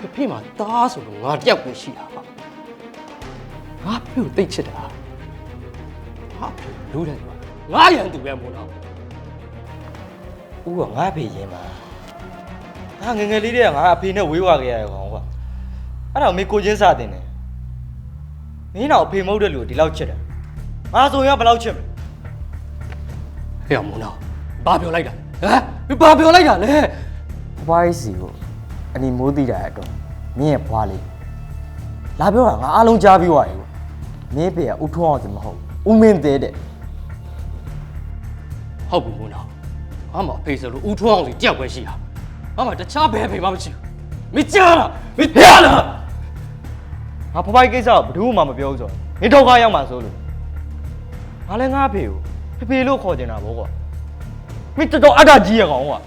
ဖေဖေမှာတားဆိုတော့ငါတယောက်ကိုရှိတာပါငါဖေကိုတိတ်ချစ်တာဟာဖေလူတယ်ကွာငါရန်သူပဲမို့လားဦးကငါအဖေရင်ပါငါငယ်ငယ်လေးတည်းကငါအဖေနဲ့ဝေးဝါခဲ့ရတဲ့ကောင်ကွာအဲ့ဒါကိုမေကိုချင်းစားတင်တယ်မင်းတော့အဖေမဟုတ်တဲ့လူကိုဒီလောက်ချစ်တယ်ငါဆိုရင်ကဘယ်လောက်ချစ်မလဲဟဲ့အောင်မနော်ဘာပြောလိုက်တာဟမ်ဘာပြောလိုက်တာလဲဘွားကြီးစီကို အနီမိုးတိတာရဲ့အတွက်မင်းရဲ့ဘွားလေးလာပြောတာငါအားလုံးကြားပြီးသွားပြီကွာမင်းဖေကဥထုံးအောင်စမဟုတ်ဘူးဦးမင်းသေးတဲ့ဟုတ်ဘူးမို့နော်ငါမှအဖေဆိုလို့ဦးထွန်းအောင်စီတယောက်ပဲရှိတာငါမှတခြားဘယ်ဖေမှမရှိဘူးမကြားလားမကြားလားငါဖဖိုက်ကိစ္စကိုဘယ်သူမှမပြောဘူးဆိုတော့မင်းဒုက္ခရောက်မှာဆိုလို့ငါလည်းငါအဖေကိုဖေဖေလို့ခေါ်ကျင်တာဗောကွာမင်းတော်တော်အတ္တကြီးရကောင်ကွာ